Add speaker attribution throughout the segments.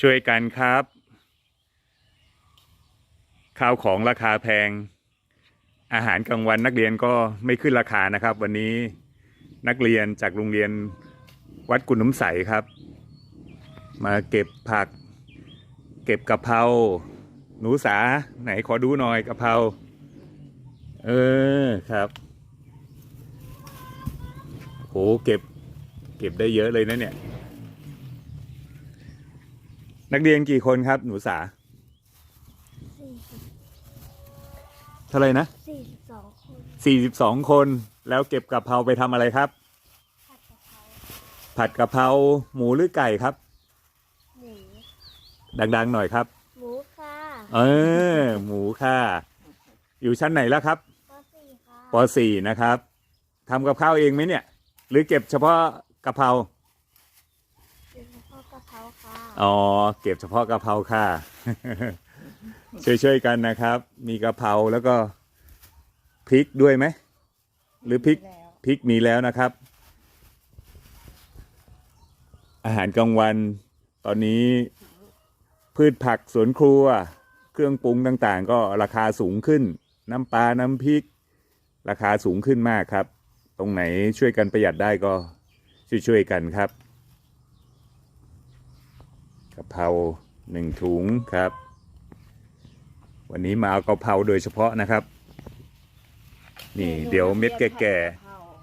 Speaker 1: ช่วยกันครับ ข้าวของราคาแพง อาหารกลางวันนักเรียนก็ไม่ขึ้นราคานะครับ วันนี้นักเรียนจากโรงเรียนวัดกุนน้ำใสครับ มาเก็บผัก เก็บกะเพราหนูสาไหนขอดูหน่อยกะเพราเออครับโหเก็บ เก็บได้เยอะเลยนะเนี่ย นักเรียนกี่คนครับ หนูสา
Speaker 2: สี่สิบ
Speaker 1: เท่าไหร่นะ
Speaker 2: สี่สิบสองคน
Speaker 1: สี่สิบสองคน แล้วเก็บกะเพราไปทำอะไรครับ
Speaker 2: ผัดกะเพรา
Speaker 1: ผัดกะเพราหมูหรือไก่ครับ
Speaker 2: หมู
Speaker 1: ดังๆหน่อยครับ
Speaker 2: หมูค่ะ
Speaker 1: เออ หมูค่ะ อยู่ชั้นไหนแล้วครับ
Speaker 2: ปสี่ค่ะ
Speaker 1: ปสี่นะครับทำกับข้าวเองไหมเนี่ย หรือเก็บเฉพาะกะเพรา
Speaker 2: เป็นเฉพาะกะเพ ราค่ะ
Speaker 1: อ๋อเก็บเฉพาะกะเพราค่ะ ช่วยๆกันนะครับ มีกะเพราแล้วก็พริกด้วยไหมหรือพริกพริกมีแล้วนะครับ อาหารกลางวัน ตอนนี้พืชผักสวนครัว เครื่องปรุงต่างๆ ก็ราคาสูงขึ้น น้ำปลาน้ำพริก ราคาสูงขึ้นมากครับ ตรงไหนช่วยกันประหยัดได้ก็ช่วยๆกันครับกะเพราหนึ่งถุงครับ วันนี้มาเอากะเพราโดยเฉพาะนะครับ นี่เดี๋ยวเม็ดแก่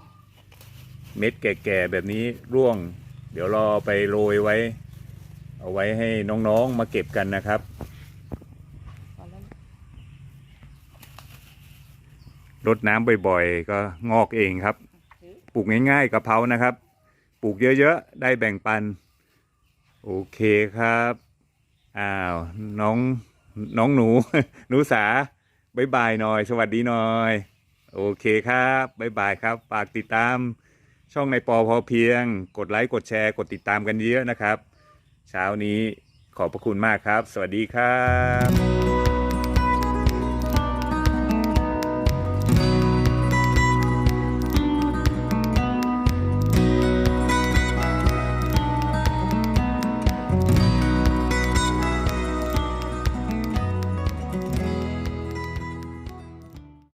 Speaker 1: ๆเม็ดแก่ๆแบบนี้ร่วง เดี๋ยวรอไปโรยไว้ เอาไว้ให้น้องๆมาเก็บกันนะครับ รดน้ำบ่อยๆ ก็งอกเองครับ ปลูกง่ายๆกะเพรานะครับ ปลูกเยอะๆ ได้แบ่งปัน โอเคครับ อ้าว น้อง น้องหนู หนูสาบายบายหน่อย สวัสดีหน่อย โอเคครับบายบายครับ ฝากติดตามช่องในปอพอเพียง กดไลค์กดแชร์กดติดตามกันเยอะนะครับ เช้านี้ขอบพระคุณมากครับ สวัสดีครับ